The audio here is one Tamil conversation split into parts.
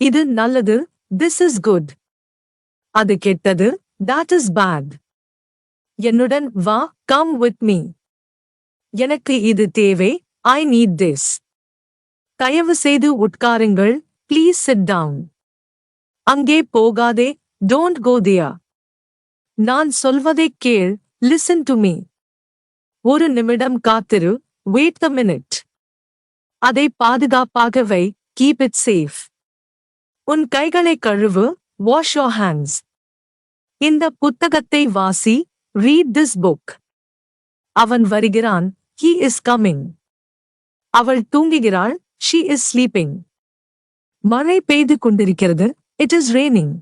இது நல்லது திஸ் இஸ் குட் அது கெட்டது that இஸ் பேட் என்னுடன் வா கம் வித் மீ எனக்கு இது தேவை ஐ நீட் திஸ் தயவு செய்து உட்காருங்கள் பிளீஸ் சிட் டவுன் அங்கே போகாதே டோன்ட் கோ தியா நான் சொல்வதை கேள் லிசன் டு மீ ஒரு நிமிடம் காத்திரு வெயிட் த மினிட் அதை பாதுகாப்பாக வை கீப் இட் சேஃப் உன் கைகளை கழுவு வாஷ் யோர் ஹேண்ட்ஸ் இந்த புத்தகத்தை வாசி ரீட் திஸ் புக் அவன் வருகிறான் ஹீ இஸ் கம்மிங் அவள் தூங்குகிறாள் ஷீ இஸ் ஸ்லீப்பிங் மழை பெய்து கொண்டிருக்கிறது இட் இஸ் ரெய்னிங்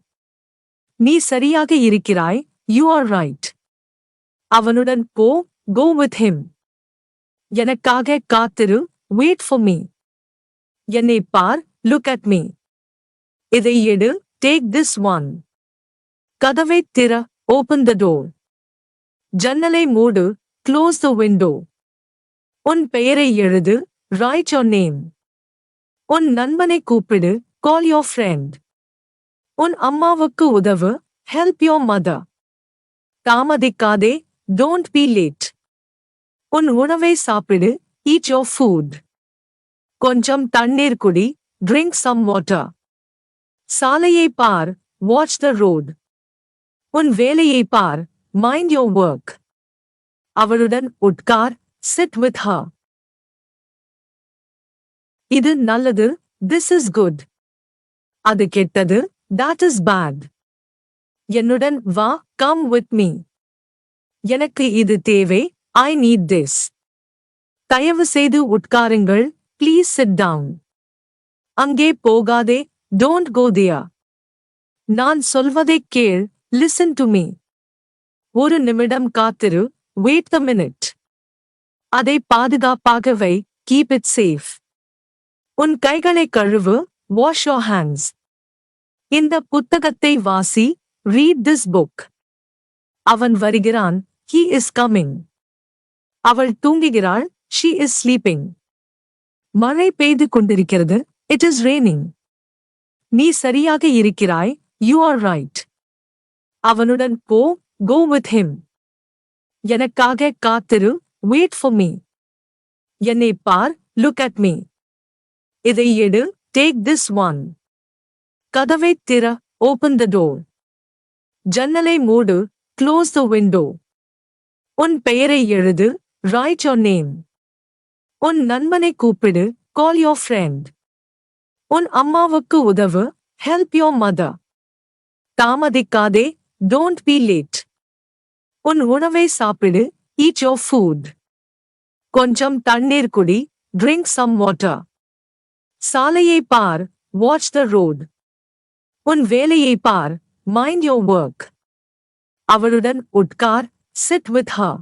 நீ சரியாக இருக்கிறாய் யூ ஆர் ரைட் அவனுடன் போ கோ வித் ஹிம் எனக்காக காத்திரு வெயிட் ஃபார் மீ என்னை பார் லுக் அட் மீ இதை எடு. டேக் திஸ் ஒன் கதவை திற. ஓபன் த டோர் ஜன்னலை மூடு. க்ளோஸ் த விண்டோ உன் பெயரை எழுது. ரைட் யோர் நேம் உன் நண்பனை கூப்பிடு. கால் யோர் ஃப்ரெண்ட் உன் அம்மாவுக்கு உதவு. ஹெல்ப் யோர் மதர் தாமதிக்காதே. டோன்ட் பி லேட் உன் உணவை சாப்பிடு. ஈட் யோர் ஃபுட் கொஞ்சம் தண்ணீர் குடி. ட்ரிங்க் சம் வாட்டர் சாலையை பார் வாட்ச் த ரோட் உன் வேலையை பார் மைண்ட் யோர் ஒர்க் அவளுடன் உட்கார் சிட் வித் ஹா இது நல்லது திஸ் இஸ் குட் அது கெட்டது தட் இஸ் பேட் என்னுடன் வா கம் வித் மீ எனக்கு இது தேவை ஐ நீட் திஸ் தயவு செய்து உட்காருங்கள் ப்ளீஸ் சிட் டவுன் அங்கே போகாதே டோன்ட் கோ தியா நான் சொல்வதைக் கேள். லிசன் டு மீ ஒரு நிமிடம் காத்திரு. வெயிட் த மினிட் அதை பாதுகாப்பாக வை. கீப் இட் சேஃப் உன் கைகளை கழுவு. வாஷ் யோர் ஹேண்ட்ஸ் இந்த புத்தகத்தை வாசி. ரீட் திஸ் புக் அவன் வருகிறான். ஹீ இஸ் கம்மிங் அவள் தூங்குகிறாள். ஷீ இஸ் ஸ்லீப்பிங் மழை பெய்து கொண்டிருக்கிறது. இட் இஸ் ரெய்னிங் நீ சரியாக இருக்கிறாய் யூ ஆர் ரைட் அவனுடன் போ கோ வித் ஹிம் எனக்காக காத்திரு வெயிட் ஃபார் மீ என்னை பார் லுக் அட் மீ இதை எடு டேக் திஸ் ஒன் கதவை திற ஓபன் த டோர் ஜன்னலை மூடு க்ளோஸ் த விண்டோ உன் பெயரை எழுது ரைட் யோர் நேம் உன் நண்பனை கூப்பிடு கால் யோர் ஃப்ரெண்ட் உன் அம்மாவுக்கு உதவு. ஹெல்ப் யோர் மதர் தாமதிக்காதே. டோன்ட் பி லேட் உன் உணவை சாப்பிடு. ஈட் யோர் ஃபுட் கொஞ்சம் தண்ணீர் குடி. ட்ரிங்க் சம் வாட்டர் சாலையை பார். வாட்ச் த ரோட் உன் வேலையை பார். மைண்ட் யோர் ஒர்க் அவளுடன் உட்கார். Sit with her